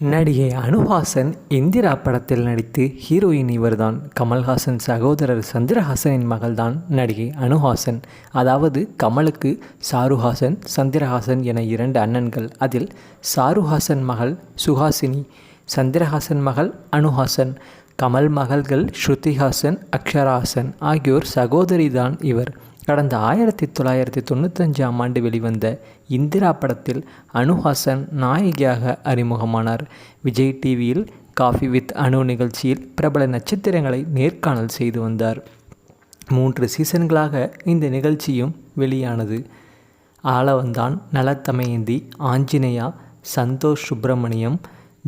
நடிகை அனுஹாசன் இந்திரா படத்தில் நடித்து ஹீரோயின் இவர்தான். கமல்ஹாசன் சகோதரர் சந்திரஹாசனின் மகள்தான் நடிகை அனுஹாசன். அதாவது கமலுக்கு சாருஹாசன் சந்திரஹாசன் என இரண்டு அண்ணன்கள். அதில் சாருஹாசன் மகள் சுஹாசினி சந்திரஹாசன் மகள் அனுஹாசன் கமல் மகள்கள் ஸ்ருதிஹாசன் அக்ஷராஹாசன் ஆகியோர் சகோதரிதான் இவர். கடந்த ஆயிரத்தி தொள்ளாயிரத்தி தொண்ணூத்தஞ்சாம் ஆண்டு வெளிவந்த இந்திரா படத்தில் அனுஹாசன் நாயகியாக அறிமுகமானார். விஜய் டிவியில் காஃபி வித் அணு நிகழ்ச்சியில் பிரபல நட்சத்திரங்களை நேர்காணல் செய்து வந்தார். மூன்று சீசன்களாக இந்த நிகழ்ச்சியும் வெளியானது. ஆளவந்தான் நலத்தமயந்தி ஆஞ்சநேயா சந்தோஷ் சுப்பிரமணியம்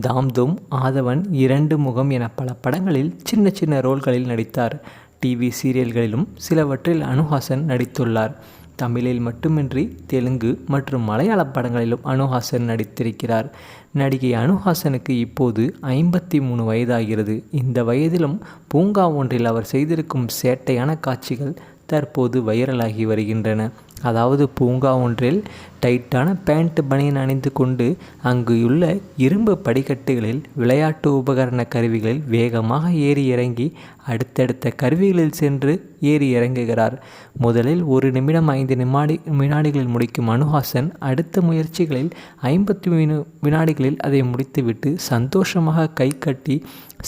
தாம்தும் ஆதவன் இரண்டு முகம் என பல படங்களில் சின்ன சின்ன ரோல்களில் நடித்தார். டிவி சீரியல்களிலும் சிலவற்றில் அனுஹாசன் நடித்துள்ளார். தமிழில் மட்டுமின்றி தெலுங்கு மற்றும் மலையாள படங்களிலும் அனுஹாசன் நடித்திருக்கிறார். நடிகை அனுஹாசனுக்கு இப்போது ஐம்பத்தி மூணு வயதாகிறது. இந்த வயதிலும் பூங்கா ஒன்றில் அவர் செய்திருக்கும் சேட்டையான காட்சிகள் தற்போது வைரலாகி வருகின்றன. அதாவது பூங்கா ஒன்றில் டைட்டான பேண்ட் பனியன் அணிந்து கொண்டு அங்குள்ள இரும்பு படிக்கட்டுகளில் விளையாட்டு உபகரண கருவிகளில் வேகமாக ஏறி இறங்கி அடுத்தடுத்த கருவிகளில் சென்று ஏறி இறங்குகிறார். முதலில் ஒரு நிமிடம் ஐந்து நிமாடி வினாடிகளில் முடிக்கும் மனுஹாசன் அடுத்த முயற்சிகளில் ஐம்பத்தி வினாடிகளில் அதை முடித்துவிட்டு சந்தோஷமாக கை கட்டி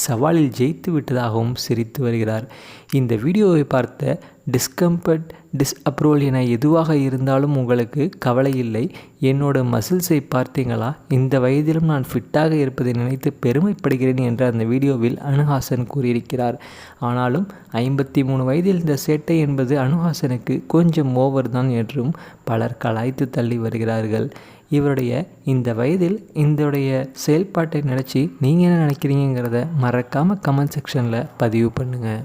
சவாலில் ஜெயித்து விட்டதாகவும் சிரித்து வருகிறார். இந்த வீடியோவை பார்த்த டிஸ்கம்பர்ட் டிஸ்அப்ரூவல் என எதுவாக இருந்தாலும் உங்களுக்கு கவலை இல்லை. என்னோட மசில்ஸை பார்த்தீங்களா? இந்த வயதிலும் நான் ஃபிட்டாக இருப்பதை நினைத்து பெருமைப்படுகிறேன் என்று அந்த வீடியோவில் அனுஹாசன் கூறியிருக்கிறார். ஆனாலும் ஐம்பத்தி மூணு வயதில் இந்த சேட்டை என்பது அனுஹாசனுக்கு கொஞ்சம் ஓவர் தான் என்றும் பலர் கலாய்த்து தள்ளி வருகிறார்கள். இவருடைய இந்த வயதில் இதோடைய செயல்பாட்டை நினச்சி நீங்கள் என்ன நினைக்கிறீங்கிறத மறக்காமல் கமெண்ட் செக்ஷனில் பதிவு பண்ணுங்கள்